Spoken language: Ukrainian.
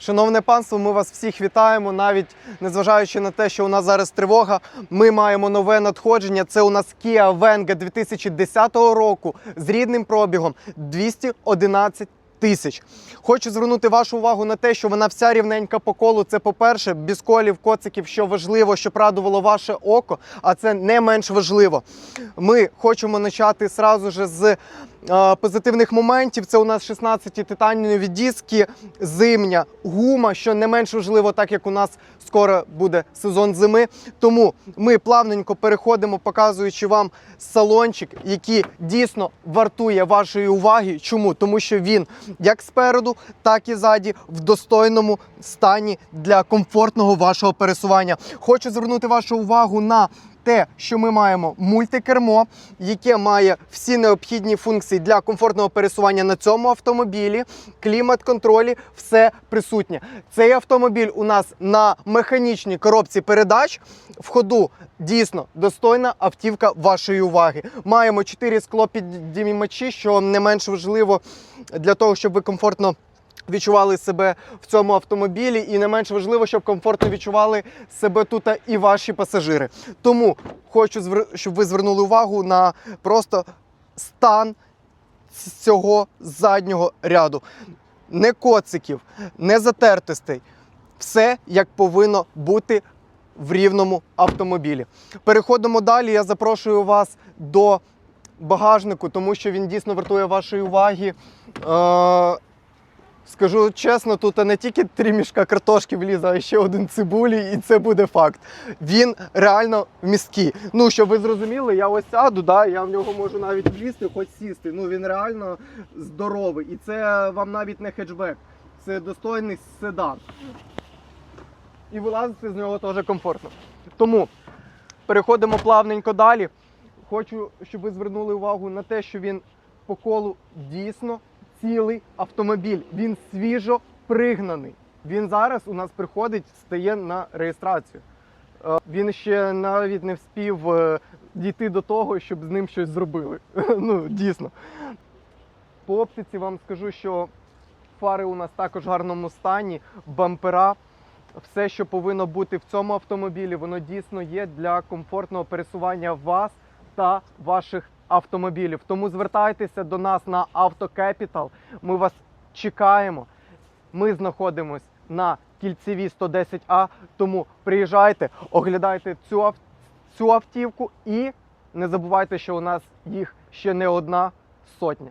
Шановне панство, ми вас всіх вітаємо. Навіть незважаючи на те, що у нас зараз тривога, ми маємо нове надходження. Це у нас Kia Venga 2010 року з рідним пробігом 211 тисяч. Хочу звернути вашу увагу на те, що вона вся рівненька по колу. Це, по-перше, без колів, коциків, що важливо, щоб радувало ваше око, а це не менш важливо. Ми хочемо почати сразу же з позитивних моментів. Це у нас 16 титанінові диски, зимня гума, що не менш важливо, так як у нас скоро буде сезон зими. Тому ми плавненько переходимо, показуючи вам салончик, який дійсно вартує вашої уваги. Чому? Тому що він як спереду, так і ззаді в достойному стані для комфортного вашого пересування. Хочу звернути вашу увагу на те, що ми маємо мультикермо, яке має всі необхідні функції для комфортного пересування на цьому автомобілі, клімат-контролі, все присутнє. Цей автомобіль у нас на механічній коробці передач. В ходу дійсно достойна автівка вашої уваги. Маємо 4 склопідіймачі, що не менш важливо для того, щоб ви комфортно відчували себе в цьому автомобілі, і не менш важливо, щоб комфортно відчували себе тут і ваші пасажири. Тому хочу, щоб ви звернули увагу на просто стан цього заднього ряду. Не коциків, не затертостей. Все як повинно бути в рівному автомобілі. Переходимо далі. Я запрошую вас до багажнику, тому що він дійсно вартує вашої уваги. Е- Скажу чесно, тут не тільки три мішка картошки влізе, а ще один цибулі, і це буде факт. Він реально місткий. Ну, щоб ви зрозуміли, я ось сяду, да, я в нього можу навіть влізти, хоч сісти. Ну він реально здоровий. І це вам навіть не хетчбек, це достойний седан. І вилазити з нього теж комфортно. Тому переходимо плавненько далі. Хочу, щоб ви звернули увагу на те, що він по колу дійсно цілий автомобіль. Він свіжо пригнаний. Він зараз у нас приходить, стає на реєстрацію. Е, Він ще навіть не вспів е, дійти до того, щоб з ним щось зробили. Ну, дійсно. По оптиці вам скажу, що фари у нас також в гарному стані, бампера. Все, що повинно бути в цьому автомобілі, воно дійсно є для комфортного пересування вас та ваших автомобілів. Тому звертайтеся до нас на Автокепітал. Ми вас чекаємо. Ми знаходимось на кільцеві 110А. Тому приїжджайте, оглядайте цю, цю автівку і не забувайте, що у нас їх ще не одна сотня.